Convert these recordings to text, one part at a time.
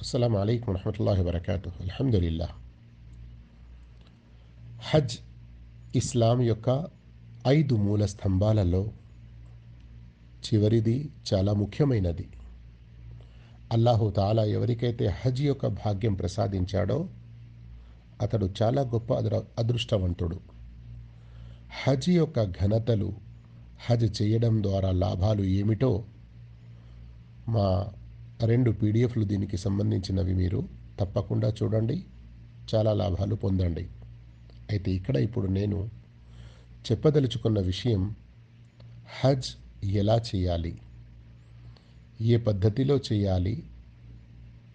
అస్సలం అయికం వరహమతుల్లాhi వరకాతు అల్హమ్దులిల్లా హజ్ ఇస్లాం యొక్క ఐదు మూల స్తంభాలలో చివరిది చాలా ముఖ్యమైనది. అల్లాహు తాలా ఎవరికైతే హజ్ యొక్క భాగ్యం ప్రసాదించాడో అతడు చాలా గొప్ప అదృ అదృష్టవంతుడు. హజ్ యొక్క ఘనతలు హజ్ చేయడం ద్వారా లాభాలు ఏమిటో మా రెండు పీడిఎఫ్లు దీనికి సంబంధించినవి మీరు తప్పకుండా చూడండి. చాలా లాభాలు పొందండి. అయితే ఇక్కడ ఇప్పుడు నేను చెప్పదలుచుకున్న విషయం హజ్ ఎలా చేయాలి? ఏ పద్ధతిలో చేయాలి?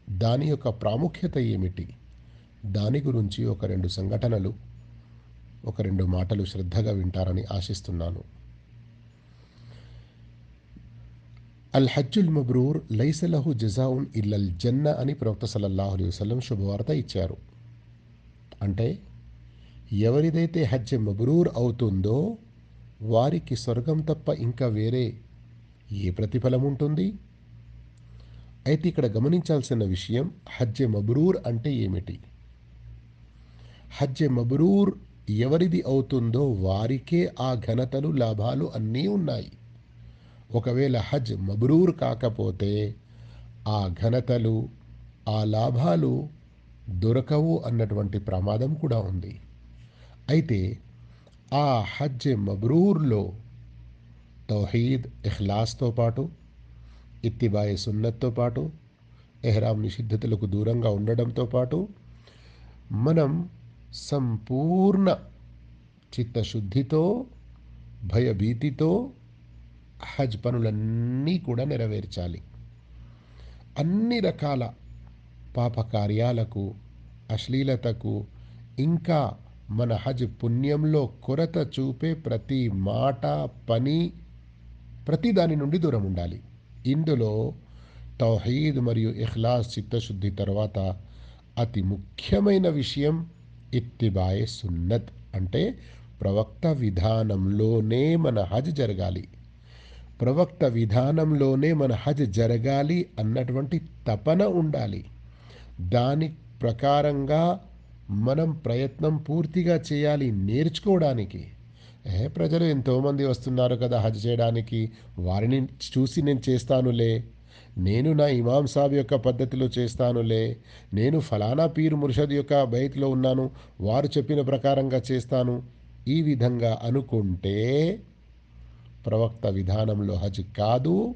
దాని యొక్క ప్రాముఖ్యత ఏమిటి? దాని గురించి ఒక రెండు సంఘటనలు ఒక రెండు మాటలు శ్రద్ధగా వింటారని ఆశిస్తున్నాను. అల్ హజ్జుల్ మబ్రూర్ లైసలహు జజావున్ ఇల్లల్ జన్న అని ప్రవక్త సల్లల్లాహు అలైహి వసల్లం శుభవార్త ఇచ్చారు అంటే ఎవరిదైతే హజ్ మబ్రూర్ అవుతుందో వారికి స్వర్గం తప్ప ఇంకా వేరే ఏ ప్రతిఫలం ఉంటుంది అయితే ఇక్కడ గమనించాల్సిన విషయం హజ్ మబ్రూర్ అంటే ఏమిటి హజ్ మబ్రూర్ ఎవరిది అవుతుందో వారికే ఆ ఘనతలు లాభాలు అన్నీ ఉన్నాయి ఒకవేళ హజ్ మబ్రూర్ కాకపోతే ఆ ఘనతలు ఆ లాభాలు దొరకవు అన్నటువంటి ప్రమాదం కూడా ఉంది. అయితే ఆ హజ్ మబ్రూర్లో తౌహీద్ ఇహ్లాస్తో పాటు ఇత్తిబాయి సున్నత్తో పాటు ఎహ్రాం నిషిద్ధతలకు దూరంగా ఉండడంతో పాటు మనం సంపూర్ణ చిత్తశుద్ధితో భయభీతితో హజ్ పనులన్నీ కూడా నెరవేర్చాలి. అన్ని రకాల పాప కార్యాలకు అశ్లీలతకు ఇంకా మన హజ్ పుణ్యంలో కొరత చూపే ప్రతి మాట పని ప్రతి దాని నుండి దూరం ఉండాలి. ఇందులో తౌహీద్ మరియు ఇఖ్లాస్ చిత్తశుద్ధి తర్వాత అతి ముఖ్యమైన విషయం ఇత్తిబాయే సున్నత్. అంటే ప్రవక్త విధానంలోనే మన హజ్ జరగాలి. ప్రవక్త విధానంలోనే మన హజ్ జరగాలి అన్నటువంటి తపన ఉండాలి. దాని ప్రకారంగా మనం ప్రయత్నం పూర్తిగా చేయాలి నేర్చుకోవడానికి. ఏ ప్రజలు ఎంతోమంది వస్తున్నారు కదా హజ్ చేయడానికి? వారిని చూసి నేను చేస్తానులే. నేను నా ఇమాం సాబ్ యొక్క పద్ధతిలో చేస్తానులే. నేను ఫలానా పీర్ ముర్షద్ యొక్క బయటిలో ఉన్నాను. వారు చెప్పిన ప్రకారంగా చేస్తాను. ఈ విధంగా అనుకుంటే ప్రవక్త విధానంలో హజ్ కాదు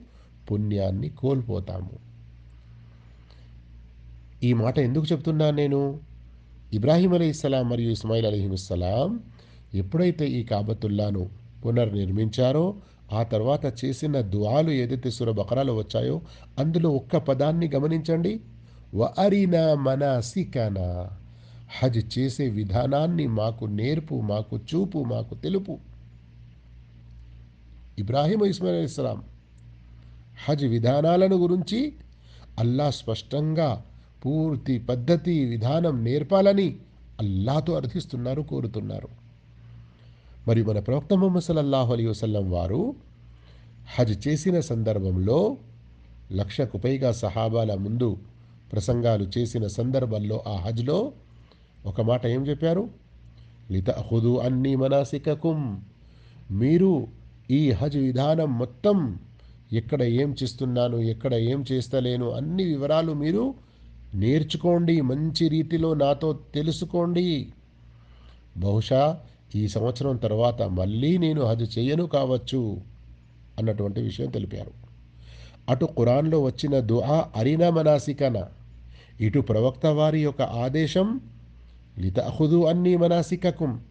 పుణ్యాన్ని కోల్పోతాము. ఈ మాట ఎందుకు చెప్తున్నాను నేను? ఇబ్రాహీం అలీస్లాం మరియు ఇస్మాయిల్ అలీహిస్సలాం ఎప్పుడైతే ఈ కాబతుల్లాను పునర్నిర్మించారో ఆ తర్వాత చేసిన దువాలు ఏదైతే సుర బకరాలు వచ్చాయో అందులో ఒక్క పదాన్ని గమనించండి. వరినా మన మనాసికనా? హజ్ చేసే విధానాన్ని మాకు నేర్పు మాకు చూపు మాకు తెలుపు. ఇబ్రాహీం ఇస్మాయిల్ ఇస్లాం హజ్ విధానాలను గురించి అల్లా స్పష్టంగా పూర్తి పద్ధతి విధానం నేర్పాలని అల్లాతో అర్థిస్తున్నారు కోరుతున్నారు. మరి మన ప్రవక్త మొహమ్మద్ సల్లల్లాహు అలీ వసల్లం వారు హజ్ చేసిన సందర్భంలో లక్షకు పైగా సహాబాల ముందు ప్రసంగాలు చేసిన సందర్భంలో ఆ హజ్లో ఒక మాట ఏం చెప్పారు? లిత హుదు అన్ని మనాసికకుం మీరు ఈ హజ్ విధానం మొత్తం ఎక్కడ ఏం చేస్తున్నాను ఎక్కడ ఏం చేస్తలేను అన్ని వివరాలు మీరు నేర్చుకోండి మంచి రీతిలో నాతో తెలుసుకోండి. బహుశా ఈ సంవత్సరం తర్వాత మళ్ళీ నేను హజ్ చేయను కావచ్చు అన్నటువంటి విషయం తెలిపారు. అటు ఖురాన్లో వచ్చిన దుఆ అరినా మనాసికన ఇటు ప్రవక్త వారి యొక్క ఆదేశం లితహుదు అన్ని మనాసికకుం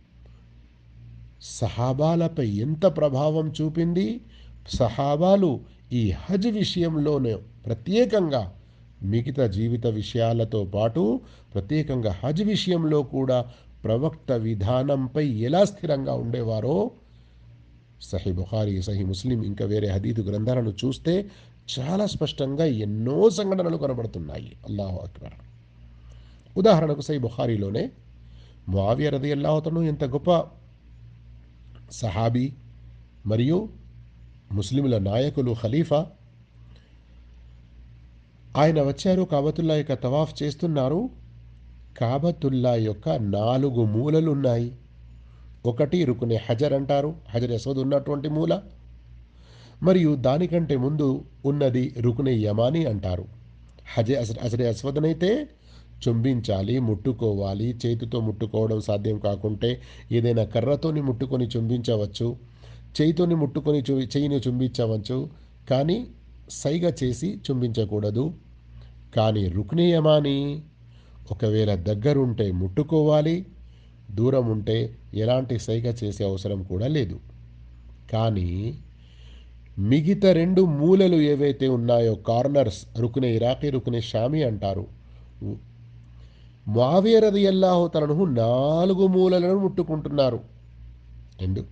సహాబాలపై ఎంత ప్రభావం చూపింది? సహాబాలు ఈ హజ్ విషయంలోనే ప్రత్యేకంగా మిగతా జీవిత విషయాలతో పాటు ప్రత్యేకంగా హజ్ విషయంలో కూడా ప్రవక్త విధానంపై ఎలా స్థిరంగా ఉండేవారో? సహీ బుఖారీ సహీ ముస్లిం ఇంకా వేరే హదీదు గ్రంథాలను చూస్తే చాలా స్పష్టంగా ఎన్నో సంఘటనలు కనబడుతున్నాయి. అల్లాహు అక్బర్. ఉదాహరణకు సై బుఖారీలోనే మావ్య రది అల్లాహతను ఎంత గొప్ప సహాబీ మరియు ముస్లింల నాయకులు ఖలీఫా. ఆయన వచ్చారు కాబతుల్లా యొక్క తవాఫ్ చేస్తున్నారు. కాబతుల్లా యొక్క నాలుగు మూలలు ఉన్నాయి ఒకటి రుకునే హజర్ అంటారు హజర్ యసద్ ఉన్నటువంటి మూల. మరియు దానికంటే ముందు ఉన్నది రుకునే యమాని అంటారు. హజ అసరే అస్వదనైతే చుంబించాలి ముట్టుకోవాలి చేతితో ముట్టుకోవడం సాధ్యం కాకుంటే ఏదైనా కర్రతోని ముట్టుకొని చుంబించవచ్చు చేయితోని ముట్టుకొని చు చేయిని చుంబించవచ్చు కానీ సైగ చేసి చుంబించకూడదు. కానీ రుక్నీయమాని ఒకవేళ దగ్గరుంటే ముట్టుకోవాలి దూరం ఉంటే ఎలాంటి సైగ చేసే అవసరం కూడా లేదు. కానీ మిగతా రెండు మూలలు ఏవైతే ఉన్నాయో కార్నర్స్ రుకునే ఇరాకీ రుకునే షామి అంటారు. మావేరది ఎల్లాహో తనను నాలుగు మూలలను ముట్టుకుంటున్నారు. ఎందుకు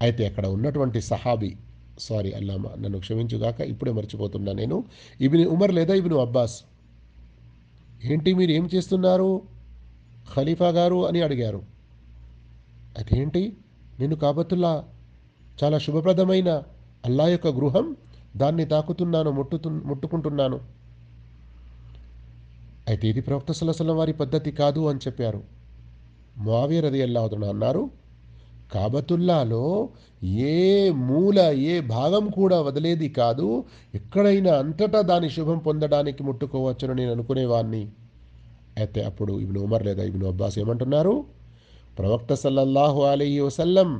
అయితే అక్కడ ఉన్నటువంటి సహాబీ సారీ అల్లామా నన్ను క్షమించుగాక ఇప్పుడే మర్చిపోతున్నా నేను. ఇబిని ఉమర్ లేదా ఇబిను అబ్బాస్? ఏంటి మీరు ఏం చేస్తున్నారు? ఖలీఫా గారు అని అడిగారు. అదేంటి నేను కాబతుల్లా చాలా శుభప్రదమైన అల్లా యొక్క గృహం దాన్ని తాకుతున్నాను ముట్టుతు ముట్టుకుంటున్నాను. అయితే ఇది ప్రవక్త సలసల వారి పద్ధతి కాదు అని చెప్పారు. మావీర్ అది అల్లాహుతున్న అన్నారు కాబతుల్లాలో ఏ మూల ఏ భాగం కూడా వదిలేది కాదు ఎక్కడైనా అంతటా దాని శుభం పొందడానికి ముట్టుకోవచ్చును నేను అనుకునేవాన్ని అయితే అప్పుడు ఇబ్ను ఉమర్ లేదా ఇబ్ను అబ్బాస్ ఏమంటున్నారు ప్రవక్త సల్లల్లాహు అలీ వసల్లం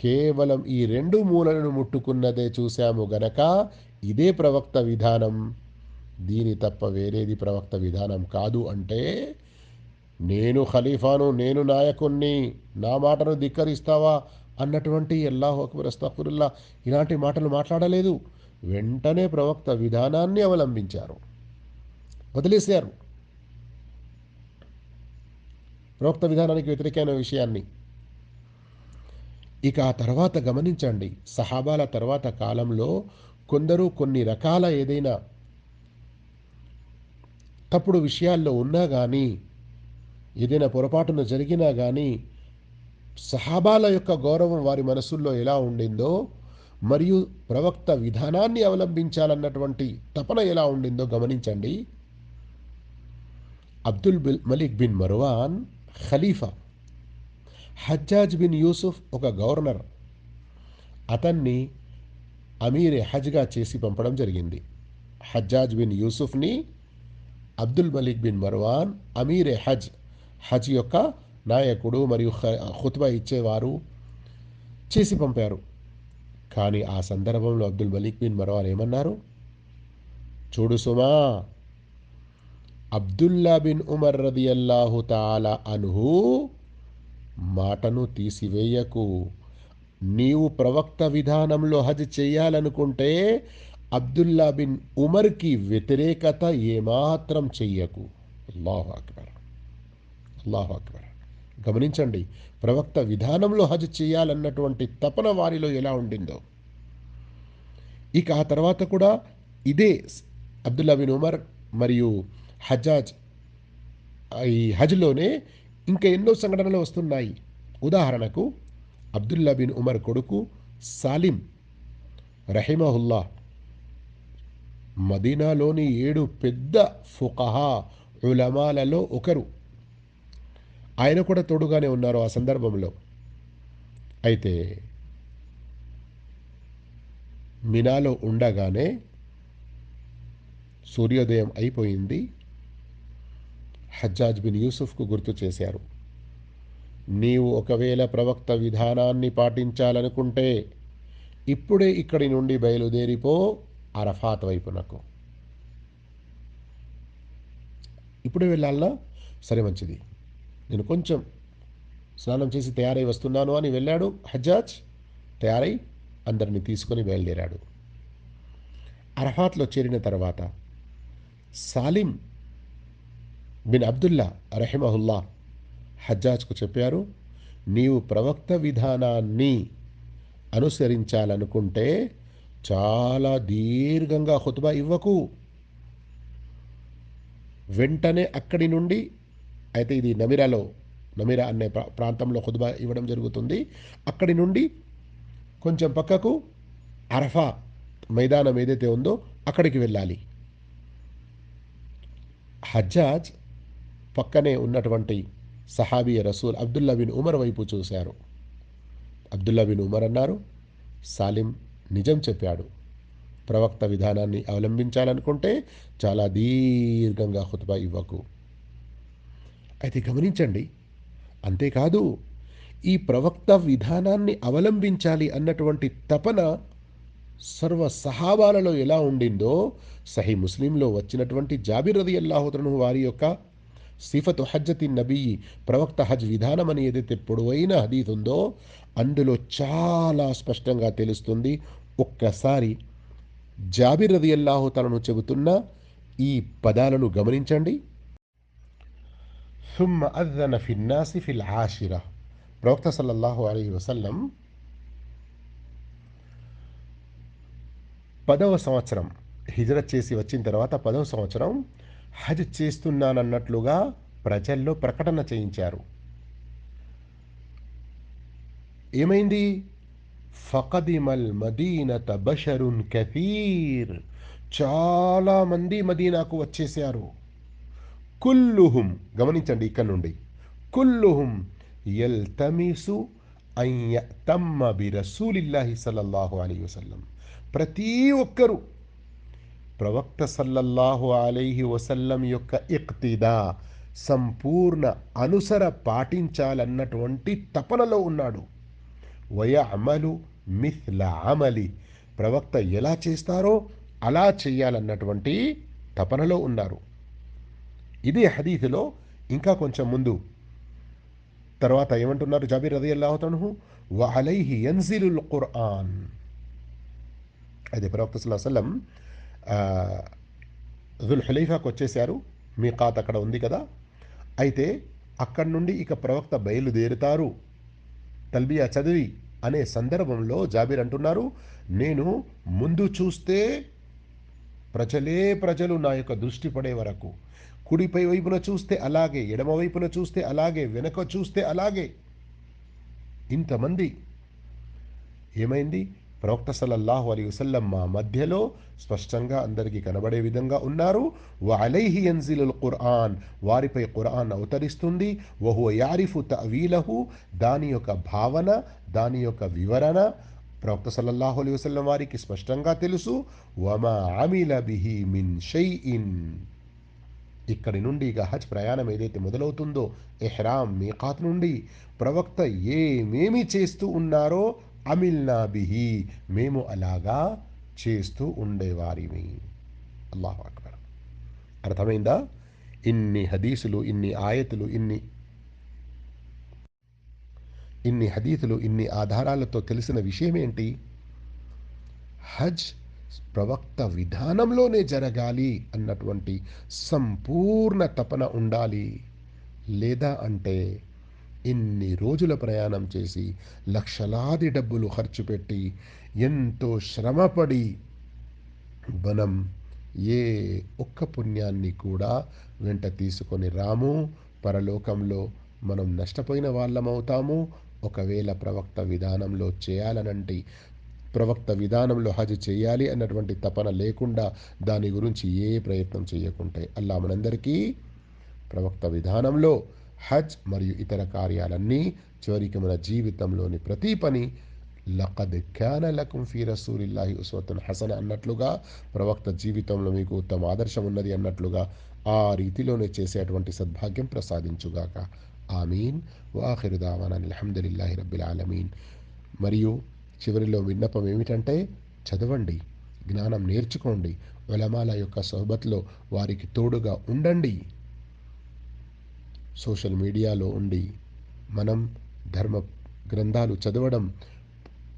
కేవలం ఈ రెండు మూలలను ముట్టుకున్నదే చూశాము గనక ఇదే ప్రవక్త విధానం. దీని తప్ప వేరేది ప్రవక్త విధానం కాదు అంటే నేను ఖలీఫాను నేను నాయకుణ్ణి నా మాటను ధిక్కరిస్తావా అన్నటువంటి ఎల్లా అక్బర్ అస్తఫురుల్లా ఇలాంటి మాటలు మాట్లాడలేదు. వెంటనే ప్రవక్త విధానాన్ని అవలంబించారు. వదిలేశారు. ప్రవక్త విధానానికి వ్యతిరేకమైన విషయాన్ని. ఇక ఆ తర్వాత గమనించండి. సహాబాల తర్వాత కాలంలో కొందరు కొన్ని రకాల ఏదైనా తప్పుడు విషయాల్లో ఉన్నా కానీ ఏదైనా పొరపాటున జరిగినా కానీ సహాబాల యొక్క గౌరవం వారి మనసుల్లో ఎలా ఉండిందో మరియు ప్రవక్త విధానాన్ని అవలంబించాలన్నటువంటి తపన ఎలా ఉండిందో గమనించండి. అబ్దుల్ బిల్ మలిక్ బిన్ మర్వాన్ ఖలీఫా. హజ్జాజ్ బిన్ యూసుఫ్ ఒక గవర్నర్. అతన్ని అమీరే హజ్గా చేసి పంపడం జరిగింది. హజ్జాజ్ బిన్ యూసుఫ్ని అబ్దుల్ మలిక్ బిన్ మర్వాన్ అమీరే హజ్. హజ్ యొక్క నాయకుడు మరియు ఖుత్బా ఇచ్చేవారు చేసి పంపారు. కానీ ఆ సందర్భంలో అబ్దుల్ మలిక్ బిన్ మర్వాన్ ఏమన్నారు? చూడు సుమా అబ్దుల్లా బిన్ ఉమర్ రదియల్లాహు తాలా అనుహు మాటను తీసివేయకు. నీవు ప్రవక్త విధానంలో హజ్ చేయాలనుకుంటే అబ్దుల్లా బిన్ ఉమర్కి వ్యతిరేకత ఏమాత్రం చెయ్యకు. అల్లాహు అక్బర్. అల్లాహు అక్బర్. గమనించండి ప్రవక్త విధానంలో హజ్ చేయాలన్నటువంటి తపన వారిలో ఎలా ఉండిందో. ఇక ఆ తర్వాత కూడా ఇదే అబ్దుల్లా బిన్ ఉమర్ మరియు హజాజ్ ఈ హజ్లోనే ఇంకా ఎన్నో సంఘటనలు వస్తున్నాయి. ఉదాహరణకు అబ్దుల్లా బిన్ ఉమర్ కొడుకు సాలిం రహిమహుల్లా మదీనాలోని ఏడు పెద్ద ఫుకహా ఉలమాలలో ఒకరు. ఆయన కూడా తోడుగానే ఉన్నారు ఆ సందర్భంలో. అయితే మినాలో ఉండగానే సూర్యోదయం అయిపోయింది. హజ్జాజ్ బిన్ యూసుఫ్కు గుర్తు చేశారు. నీవు ఒకవేళ ప్రవక్త విధానాన్ని పాటించాలనుకుంటే ఇప్పుడే ఇక్కడి నుండి బయలుదేరిపో. అరఫాత్ వైపునకు ఇప్పుడే వెళ్ళాలనా సరే మంచిది. నేను కొంచెం స్నానం చేసి తయారై వస్తున్నాను అని వెళ్ళాడు హజ్జాజ్. తయారై అందరిని తీసుకొని బయలుదేరాడు. అరఫాత్లో చేరిన తర్వాత సాలిం బిన్ అబ్దుల్లా రహిమహుల్లా హజ్జాజ్కు చెప్పారు నీవు ప్రవక్త విధానాన్ని అనుసరించాలనుకుంటే చాలా దీర్ఘంగా హుతుబా ఇవ్వకు. వెంటనే అక్కడి నుండి అయితే ఇది నమిరాలో నమిరా అనే ప్రా- ప్రాంతంలో హుతుబా ఇవ్వడం జరుగుతుంది. అక్కడి నుండి కొంచెం పక్కకు అరఫా మైదానం ఏదైతే ఉందో అక్కడికి వెళ్ళాలి. హజ్జాజ్ పక్కనే ఉన్నటువంటి సహాబీ రసూల్ అబ్దుల్లా బిన్ ఉమర్ వైపు చూశారు. అబ్దుల్లా బిన్ ఉమర్ అన్నారు సాలిం నిజం చెప్పాడు. ప్రవక్త విధానాన్ని అవలంబించాలనుకుంటే చాలా దీర్ఘంగా హుతుబా ఇవ్వకు. అయితే గమనించండి అంతేకాదు ఈ ప్రవక్త విధానాన్ని అవలంబించాలి అన్నటువంటి తపన సర్వ సహాబాలలో ఎలా ఉండిందో సహీ ముస్లింలో వచ్చినటువంటి జాబిర్ రది అల్లాహుతను వారి యొక్క సిఫతు హజ్జతి నబీ ప్రవక్త హజ్ విధానం అని ఏదైతే పొడవైన హదీత్ ఉందో అందులో చాలా స్పష్టంగా తెలుస్తుంది ఒక్కసారి జాబిర్ రది అల్లాహుతలను చెబుతున్న ఈ పదాలను గమనించండి ثم أذن في الناس في العاشرة ప్రవక్త సల్లల్లాహు అలీ వసల్లం పదవ సంవత్సరం హిజరత్ చేసి వచ్చిన తర్వాత పదవ సంవత్సరం హజ్ చేస్తున్నానన్నట్లుగా ప్రజల్లో ప్రకటన చేయించారు ఏమైంది ఫకదిమల్ మదీనత బషరున్ కథీర్ చాలామంది మదీనాకు వచ్చేసారు కుల్లుహుం గమనించండి ఇక్కడ నుండి. కుల్లుహుం తమీసు అయ్యతమ్మ బిరసూలిల్లాహి సల్లల్లాహు అలీ వసల్లం. ప్రతి ఒక్కరూ ప్రవక్త సల్లల్లాహు అలైహి వసల్లం యొక్క ఇక్తిదా సంపూర్ణ అనుసర పాటించాలన్నటువంటి తపనలో ఉన్నాడు. వయఅమలు మిథ్ల అమలి. ప్రవక్త ఎలా చేస్తారో అలా చేయాలన్నటువంటి తపనలో ఉన్నారు. ఇదే హదీఫ్లో ఇంకా కొంచెం ముందు. తర్వాత ఏమంటున్నారు జాబీర్ రది అల్లాహతను వలైహి యన్జిలుల్ ఖుర్ఆన్ అదే ప్రవక్త సుల్లాసలం జుల్ హులైఫాకు వచ్చేసారు మీ ఖాత్ అక్కడ ఉంది కదా. అయితే అక్కడి నుండి ఇక ప్రవక్త బయలుదేరుతారు. తల్బియా చదివి అనే సందర్భంలో జాబీర్ అంటున్నారు నేను ముందు చూస్తే ప్రజలే ప్రజలు నా యొక్క దృష్టి పడే వరకు. కుడిపై వైపున చూస్తే అలాగే ఎడమ వైపున చూస్తే అలాగే వెనక చూస్తే అలాగే. ఇంతమంది ఏమైంది? ప్రవక్త సలల్లాహు అలీ వసల్లం మా మధ్యలో స్పష్టంగా అందరికీ కనబడే విధంగా ఉన్నారు. వలైహి ఎన్జిలుల్ ఖుర్ఆన్ వారిపై ఖుర్ఆన్ అవతరిస్తుంది. వహు యారిఫు తవీలహు దాని యొక్క భావన దాని యొక్క వివరణ ప్రవక్త సల్లల్లాహు అలీ వసల్లం వారికి స్పష్టంగా తెలుసు. వమా అమిల బిహి మిన్ షైఇన్ ఇక్కడి నుండి ఇక హజ్ ప్రయాణం ఏదైతే మొదలవుతుందో ఎహ్రామ్ మీకాత్ నుండి ప్రవక్త ఏమేమి చేస్తూ ఉన్నారో అమిల్నా బిహి మేము అలాగా చేస్తూ ఉండేవారిమి. అల్లాహ్ అక్బర్. అర్థమైందా? ఇన్ని హదీసులు ఇన్ని ఆయతులు ఇన్ని ఇన్ని హదీతులు ఇన్ని ఆధారాలతో తెలిసిన విషయం ఏంటి హజ్ ప్రవక్త విధానంలోనే జరగాలి అన్నటువంటి సంపూర్ణ తపన ఉండాలి. లేదా అంటే ఇన్ని రోజుల ప్రయాణం చేసి లక్షలాది డబ్బులు ఖర్చు పెట్టి ఎంతో శ్రమపడి మనం ఏ ఒక్క పుణ్యాన్ని కూడా వెంట తీసుకొని రాము. పరలోకంలో మనం నష్టపోయిన వాళ్ళమవుతాము ఒకవేళ ప్రవక్త విధానంలో చేయాలనంటే ప్రవక్త విధానంలో హజ్ చేయాలి అన్నటువంటి తపన లేకుండా దాని గురించి ఏ ప్రయత్నం చేయకుంటే అల్లా మనందరికీ ప్రవక్త విధానంలో హజ్ మరియు ఇతర కార్యాలన్నీ చివరికి మన జీవితంలోని ప్రతి పని లకద్ క్యాన లకుం ఫీ రసూలిల్లాహి ఉస్వతున్ హసన్ అన్నట్లుగా ప్రవక్త జీవితంలో మీకు ఉత్తమ ఆదర్శం ఉన్నది అన్నట్లుగా ఆ రీతిలోనే చేసేటువంటి సద్భాగ్యం ప్రసాదించుగాక. ఆమీన్. వాఖిరు దావాన్ అల్హమ్దులిల్లాహి రబ్బిల్ ఆలమీన్. మరియు చివరిలో విన్నపం ఏమిటంటే చదవండి జ్ఞానం నేర్చుకోండి వలమాల యొక్క సోబత్లో వారికి తోడుగా ఉండండి. సోషల్ మీడియాలో ఉండి మనం ధర్మ గ్రంథాలు చదవడం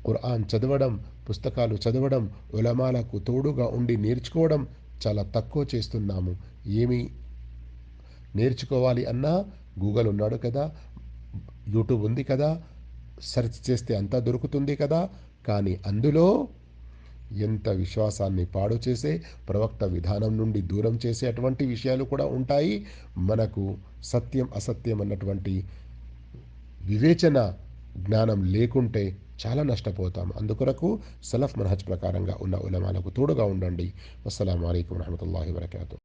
ఖురాన్ చదవడం పుస్తకాలు చదవడం ఉలమాలకు తోడుగా ఉండి నేర్చుకోవడం చాలా తక్కువ చేస్తున్నాము. ఏమి నేర్చుకోవాలి అన్నా గూగుల్ ఉన్నాడు కదా యూట్యూబ్ ఉంది కదా సెర్చ్ చేస్తే అంతా దొరుకుతుంది కదా కానీ అందులో ఎంత విశ్వాసాన్ని పాడు చేసే ప్రవక్త విధానం నుండి దూరం చేసే అటువంటి విషయాలు కూడా ఉంటాయి. మనకు సత్యం అసత్యం అన్నటువంటి వివేచన జ్ఞానం లేకుంటే చాలా నష్టపోతాం. అందుకొరకు సలఫ్ మనహజ్ ప్రకారంగా ఉన్న ఉలమాలకు తోడుగా ఉండండి. అస్సలం అయికం వరహమూల వరకాతు